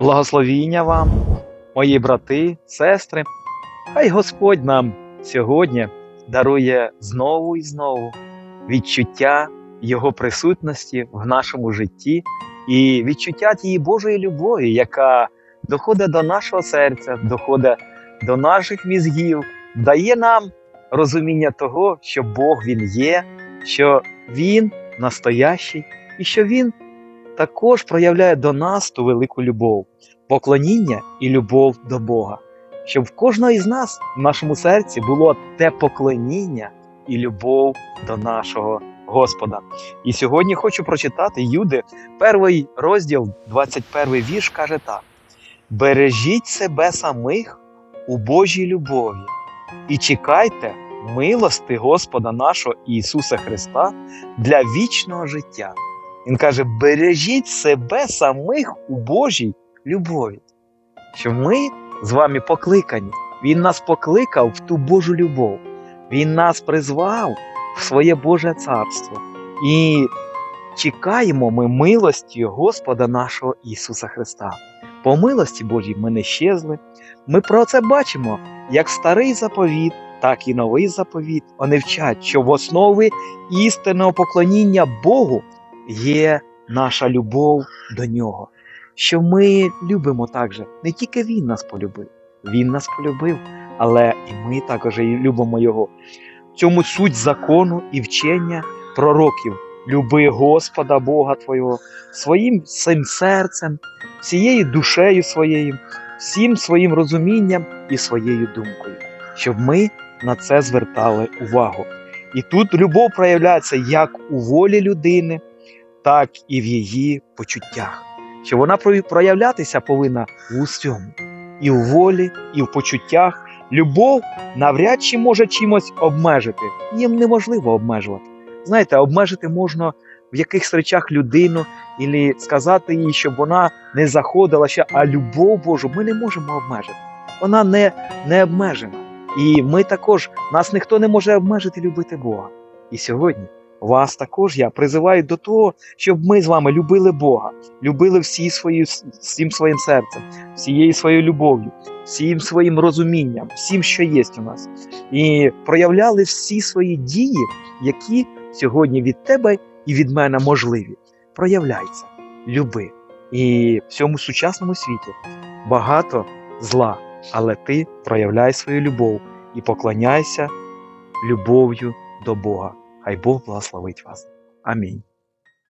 Благословіння вам, мої брати, сестри. Хай Господь нам сьогодні дарує знову і знову відчуття Його присутності в нашому житті і відчуття тієї Божої любові, яка доходить до нашого серця, доходить до наших мізгів, дає нам розуміння того, що Бог Він є, що Він настоящий і що Він також проявляє до нас ту велику любов, поклоніння і любов до Бога, щоб в кожного із нас в нашому серці було те поклоніння і любов до нашого Господа. І сьогодні хочу прочитати Юди, перший розділ, 21 вірш, каже так: Бережіть себе самих у Божій любові і чекайте милости Господа нашого Ісуса Христа для вічного життя. Він каже: бережіть себе самих у Божій любові. Що ми з вами покликані. Він нас покликав в ту Божу любов. Він нас призвав в своє Боже царство. І чекаємо ми милості Господа нашого Ісуса Христа. По милості Божій ми не щезли. Ми про це бачимо як старий заповіт, так і новий заповіт. Вони вчать, що в основі істинного поклоніння Богу є наша любов до нього. Що ми любимо так. Не тільки Він нас полюбив, Він нас полюбив, але і ми також любимо Його. В цьому суть закону і вчення пророків. Люби Господа Бога Твого своїм всім серцем, всією душею своєю, всім своїм розумінням і своєю думкою, щоб ми на це звертали увагу. І тут любов проявляється як у волі людини, так і в її почуттях. Що вона проявлятися повинна в усьому, і в волі, і в почуттях. Любов навряд чи може чимось обмежити. Їм неможливо обмежувати. Знаєте, обмежити можна в якихось речах людину, і сказати їй, щоб вона не заходила ще, а любов Божу ми не можемо обмежити. Вона не, не обмежена. І ми також, нас ніхто не може обмежити любити Бога. І сьогодні вас також я призиваю до того, щоб ми з вами любили Бога, любили всі свої, всім своїм серцем, всією своєю любов'ю, всім своїм розумінням, всім, що є у нас, і проявляли всі свої дії, які сьогодні від тебе і від мене можливі. Проявляйся, люби. І в цьому сучасному світі багато зла, але ти проявляй свою любов і поклоняйся любов'ю до Бога. Хай Бог благословить вас. Амінь.